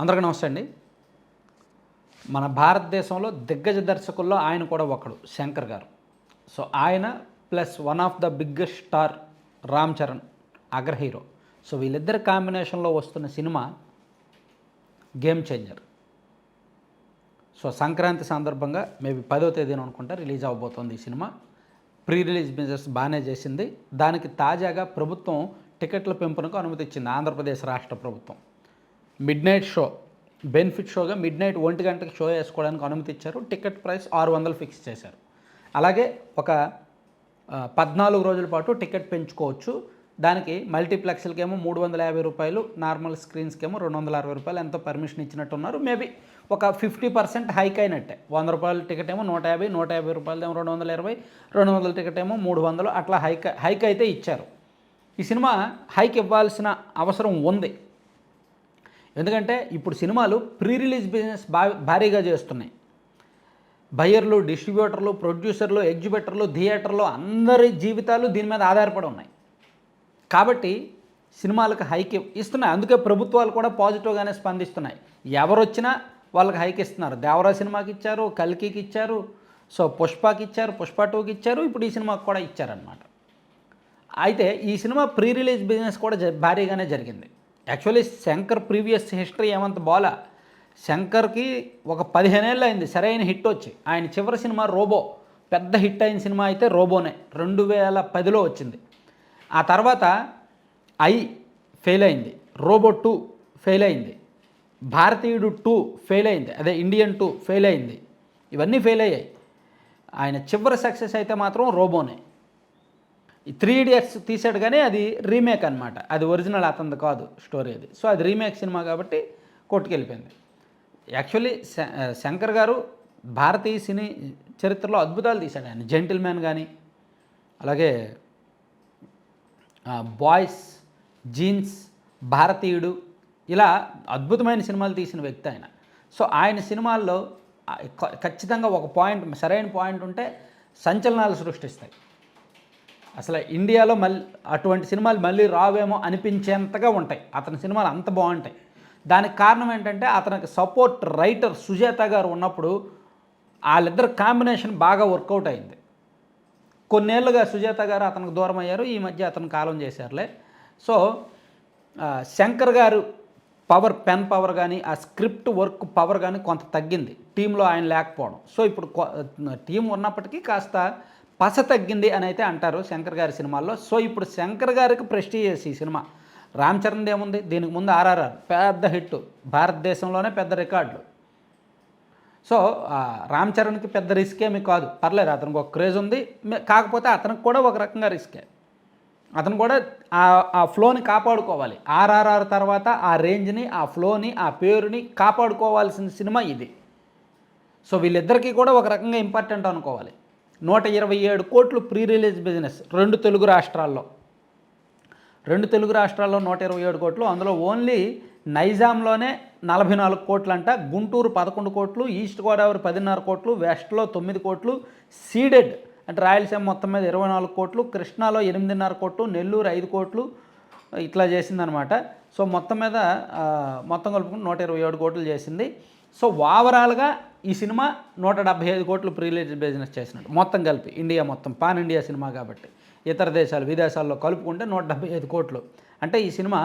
అందరికీ నమస్తే అండి. మన భారతదేశంలో దిగ్గజ దర్శకుల్లో ఆయన కూడా ఒకడు శంకర్ గారు. సో ఆయన plus one of the biggest star Ram Charan అగ్ర హీరో. సో వీళ్ళిద్దరి కాంబినేషన్లో వస్తున్న cinema game changer. So Sankranti సందర్భంగా మేబీ పదో తేదీన అనుకుంటా రిలీజ్ అవబోతోంది ఈ సినిమా. ప్రీ రిలీజ్ బిజినెస్ బాగానే చేసింది. దానికి తాజాగా ప్రభుత్వం టికెట్ల పెంపునకు అనుమతి ఇచ్చింది ఆంధ్రప్రదేశ్ రాష్ట్ర ప్రభుత్వం. మిడ్ నైట్ షో బెనిఫిట్ షోగా మిడ్ నైట్ ఒంటి గంటకి షో వేసుకోవడానికి అనుమతి ఇచ్చారు. టికెట్ ప్రైస్ ఆరు వందలు ఫిక్స్ చేశారు. అలాగే ఒక పద్నాలుగు రోజుల పాటు టికెట్ పెంచుకోవచ్చు. దానికి మల్టీప్లెక్స్లకేమో మూడు వందల యాభై రూపాయలు నార్మల్ స్క్రీన్స్కేమో రెండు వందల అరవై రూపాయలు ఎంతో పర్మిషన్ ఇచ్చినట్టున్నారు. మేబీ ఒక ఫిఫ్టీ పర్సెంట్ హైక్ అయినట్టే. వంద రూపాయల టికెట్ ఏమో నూట యాభై నూట యాభై రూపాయలదేమో రెండు వందల ఇరవై రెండు వందల టికెట్ ఏమో మూడు వందలు అట్లా హైక్ హైక్ అయితే ఇచ్చారు. ఈ సినిమా హైక్ ఇవ్వాల్సిన అవసరం ఉంది. ఎందుకంటే ఇప్పుడు సినిమాలు ప్రీ రిలీజ్ బిజినెస్ బా భారీగా చేస్తున్నాయి. బయర్లు డిస్ట్రిబ్యూటర్లు ప్రొడ్యూసర్లు ఎగ్జిబిటర్లు థియేటర్లు అందరి జీవితాలు దీని మీద ఆధారపడి ఉన్నాయి. కాబట్టి సినిమాలకు హైక్ ఇస్తున్నాయి. అందుకే ప్రభుత్వాలు కూడా పాజిటివ్గానే స్పందిస్తున్నాయి. ఎవరు వచ్చినా వాళ్ళకి హైక్ ఇస్తున్నారు. దేవరా సినిమాకి ఇచ్చారు కల్కికి ఇచ్చారు సో పుష్పకి ఇచ్చారు పుష్ప టూకి ఇచ్చారు ఇప్పుడు ఈ సినిమాకి కూడా ఇచ్చారనమాట అయితే ఈ సినిమా ప్రీ రిలీజ్ బిజినెస్ కూడా జ- భారీగానే జరిగింది. యాక్చువల్లీ శంకర్ ప్రీవియస్ హిస్టరీ ఏమంత బాలా. శంకర్కి ఒక పదిహేనేళ్ళు అయింది సరైన హిట్ వచ్చి ఆయన చివరి సినిమా రోబో. పెద్ద హిట్ అయిన సినిమా అయితే రోబోనే. రెండు వేల పదిలో వచ్చింది. ఆ తర్వాత ఐ ఫెయిల్ అయింది రోబో టూ ఫెయిల్ అయింది భారతీయుడు టూ ఫెయిల్ అయింది అదే ఇండియన్ టూ ఫెయిల్ అయింది ఇవన్నీ ఫెయిల్ అయ్యాయి ఆయన చివరి సక్సెస్ అయితే మాత్రం రోబోనే. త్రీ ఇడియట్స్ తీసాడు కానీ అది రీమేక్ అనమాట అది ఒరిజినల్ అతనిది కాదు స్టోరీ అది. సో అది రీమేక్ సినిమా కాబట్టి కొట్టుకెళ్ళిపోయింది యాక్చువల్లీ శ- శంకర్ గారు భారతీయ సినీ చరిత్రలో అద్భుతాలు తీశాడు ఆయన. జెంటిల్ మ్యాన్ కానీ అలాగే బాయ్స్ జీన్స్ భారతీయుడు ఇలా అద్భుతమైన సినిమాలు తీసిన వ్యక్తి ఆయన. సో ఆయన సినిమాల్లో ఖచ్చితంగా ఒక పాయింట్ సరైన పాయింట్ ఉంటే సంచలనాలు సృష్టిస్తాయి. అసలు ఇండియాలో మళ్ళీ అటువంటి సినిమాలు మళ్ళీ రావేమో అనిపించేంతగా ఉంటాయి. అతని సినిమాలు అంత బాగుంటాయి. దానికి కారణం ఏంటంటే అతనికి సపోర్ట్ రైటర్ సుజాత గారు ఉన్నప్పుడు వాళ్ళిద్దరు కాంబినేషన్ బాగా వర్కౌట్ అయింది. కొన్నేళ్ళుగా సుజాత గారు అతనికి దూరం అయ్యారు ఈ మధ్య అతను కాలం చేశారులే. సో శంకర్ గారు పవర్ పెన్ పవర్ కానీ ఆ స్క్రిప్ట్ వర్క్ పవర్ కానీ కొంత తగ్గింది. టీంలో ఆయన లేకపోవడం. సో ఇప్పుడు టీం ఉన్నప్పటికీ కాస్త పస తగ్గింది అని అయితే అంటారు శంకర్ గారి సినిమాల్లో. సో ఇప్పుడు శంకర్ గారికి ప్రెస్టీజియస్ ఈ సినిమా. రామ్ చరణ్ ఏముంది? దీనికి ముందు ఆర్ఆర్ఆర్. పెద్ద హిట్. భారతదేశంలోనే పెద్ద రికార్డులు. సో రామ్ చరణ్కి పెద్ద రిస్క్ ఏమి కాదు. పర్లేదు అతనికి ఒక క్రేజ్ ఉంది. కాకపోతే అతనికి కూడా ఒక రకంగా రిస్కే. అతను కూడా ఆ ఆ ఫ్లోని కాపాడుకోవాలి. ఆర్ఆర్ఆర్ తర్వాత ఆ రేంజ్ని ఆ ఫ్లోని ఆ పేరుని కాపాడుకోవాల్సిన సినిమా ఇది. సో వీళ్ళిద్దరికీ కూడా ఒక రకంగా ఇంపార్టెంట్ అనుకోవాలి. నూట ఇరవై ఏడు కోట్లు ప్రీ రిలీజ్ బిజినెస్ రెండు తెలుగు రాష్ట్రాల్లో. రెండు తెలుగు రాష్ట్రాల్లో నూట ఇరవై ఏడు కోట్లు అందులో ఓన్లీ నైజాంలోనే నలభై నాలుగు కోట్లు అంట గుంటూరు పదకొండు కోట్లు ఈస్ట్ గోదావరి పదిన్నర కోట్లు వెస్ట్లో తొమ్మిది కోట్లు సీడెడ్ అంటే రాయలసీమ మొత్తం మీద ఇరవై నాలుగు కోట్లు కృష్ణాలో ఎనిమిదిన్నర కోట్లు నెల్లూరు ఐదు కోట్లు ఇట్లా చేసిందనమాట. సో మొత్తం మీద మొత్తం కలుపుకుని నూట ఇరవై ఏడు కోట్లు చేసింది. సో ఓవరాల్గా ఈ సినిమా నూట డెబ్బై ఐదు కోట్లు ప్రీలీజ్ బిజినెస్ చేసినట్టు మొత్తం కలిపి ఇండియా మొత్తం పాన్ ఇండియా సినిమా కాబట్టి. ఇతర దేశాలు విదేశాల్లో కలుపుకుంటే నూట డెబ్బై ఐదు కోట్లు. అంటే ఈ సినిమా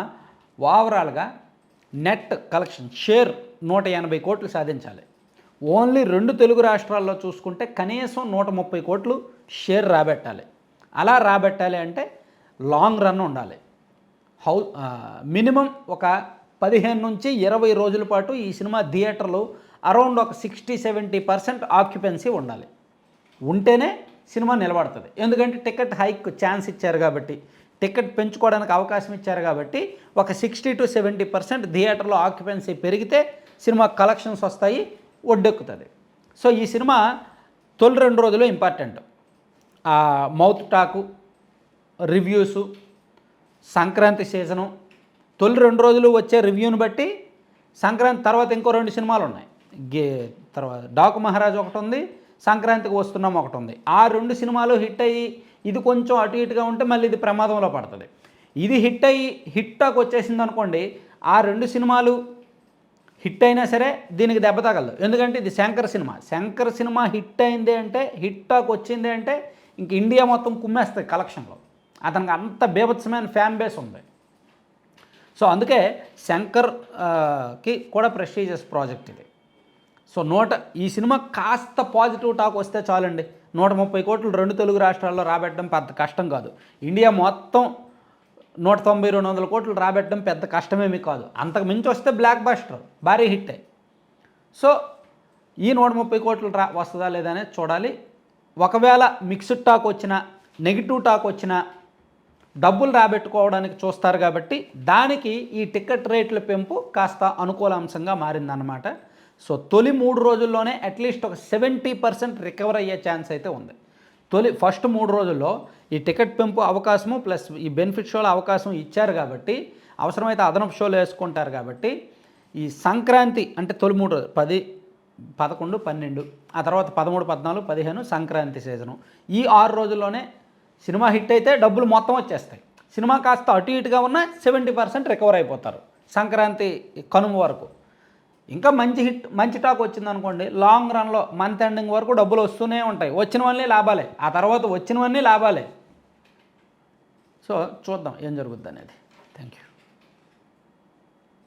ఓవరాల్గా నెట్ కలెక్షన్ షేర్ నూట ఎనభై కోట్లు సాధించాలి. ఓన్లీ రెండు తెలుగు రాష్ట్రాల్లో చూసుకుంటే కనీసం నూట ముప్పై కోట్లు షేర్ రాబెట్టాలి. అలా రాబెట్టాలి అంటే లాంగ్ రన్ ఉండాలి. హౌ మినిమం ఒక పదిహేను నుంచి ఇరవై రోజుల పాటు ఈ సినిమా థియేటర్లు అరౌండ్ ఒక సిక్స్టీ సెవెంటీ పర్సెంట్ ఆక్యుపెన్సీ ఉండాలి. ఉంటేనే సినిమా నిలబడుతుంది. ఎందుకంటే టికెట్ హైక్ ఛాన్స్ ఇచ్చారు కాబట్టి టికెట్ పెంచుకోవడానికి అవకాశం ఇచ్చారు కాబట్టి ఒక సిక్స్టీ టు సెవెంటీ పర్సెంట్ థియేటర్లో ఆక్యుపెన్సీ పెరిగితే సినిమా కలెక్షన్స్ వస్తాయి ఒడ్డెక్కుతుంది. సో ఈ సినిమా తొలి రెండు రోజులు important. Mouth talk reviews Sankranti season తొలి రెండు రోజులు వచ్చే రివ్యూని బట్టి సంక్రాంతి తర్వాత ఇంకో రెండు సినిమాలు ఉన్నాయి. గే తర్వాత డాకు మహారాజ్ ఒకటి ఉంది సంక్రాంతికి వస్తున్నాం ఒకటి ఉంది. ఆ రెండు సినిమాలు హిట్ అయ్యి ఇది కొంచెం అటు ఇటుగా ఉంటే మళ్ళీ ఇది ప్రమాదంలో పడుతుంది. ఇది హిట్ అయ్యి హిట్టాకు వచ్చేసింది అనుకోండి ఆ రెండు సినిమాలు హిట్ అయినా సరే దీనికి దెబ్బ తగలదు. ఎందుకంటే ఇది Shankar cinema. Shankar cinema hit అయింది అంటే హిట్టాకు వచ్చింది అంటే ఇంక ఇండియా మొత్తం కుమ్మేస్తుంది కలెక్షన్లో అతనికి అంత బీభత్సమైన ఫ్యాన్ బేస్ ఉంది. సో అందుకే శంకర్కి కూడా ప్రెస్టీజియస్ ప్రాజెక్ట్ ఇది. సో నూట ఈ సినిమా కాస్త పాజిటివ్ టాక్ వస్తే చాలండి. నూట ముప్పై కోట్లు రెండు తెలుగు రాష్ట్రాల్లో రాబెట్టడం పెద్ద కష్టం కాదు. ఇండియా మొత్తం నూట తొంభై రెండు వందల కోట్లు రాబెట్టడం పెద్ద కష్టమేమి కాదు. అంతకు మించి వస్తే బ్లాక్ బస్టర్ భారీ హిట్టే. సో ఈ నూట ముప్పై కోట్లు రా వస్తుందా లేదా అనేది చూడాలి. ఒకవేళ మిక్స్డ్ టాక్ వచ్చినా నెగిటివ్ టాక్ వచ్చినా డబ్బులు రాబెట్టుకోవడానికి చూస్తారు కాబట్టి దానికి ఈ టికెట్ రేట్ల పెంపు కాస్త అనుకూల అంశంగా మారిందన్నమాట. సో తొలి మూడు రోజుల్లోనే అట్లీస్ట్ ఒక సెవెంటీ పర్సెంట్ రికవర్ అయ్యే ఛాన్స్ అయితే ఉంది. తొలి ఫస్ట్ మూడు రోజుల్లో ఈ టికెట్ పెంపు అవకాశము ప్లస్ ఈ బెనిఫిట్ షోల అవకాశం ఇచ్చారు కాబట్టి అవసరమైతే అదనపు షోలు వేసుకుంటారు కాబట్టి ఈ సంక్రాంతి అంటే తొలి మూడు రోజులు పది పదకొండు పన్నెండు ఆ తర్వాత పదమూడు పద్నాలుగు పదిహేను సంక్రాంతి సీజను. ఈ ఆరు రోజుల్లోనే సినిమా హిట్ అయితే డబ్బులు మొత్తం వచ్చేస్తాయి. సినిమా కాస్త అటు ఇటుగా ఉన్న సెవెంటీ పర్సెంట్ రికవర్ అయిపోతారు. సంక్రాంతి కనుమ వరకు. ఇంకా మంచి హిట్ మంచి టాక్ వచ్చిందనుకోండి లాంగ్ రన్లో మంత్ ఎండింగ్ వరకు డబ్బులు వస్తూనే ఉంటాయి. వచ్చినవన్నీ లాభాలే. ఆ తర్వాత వచ్చినవన్నీ లాభాలే. సో చూద్దాం ఏం జరుగుద్ది అనేది. Thank you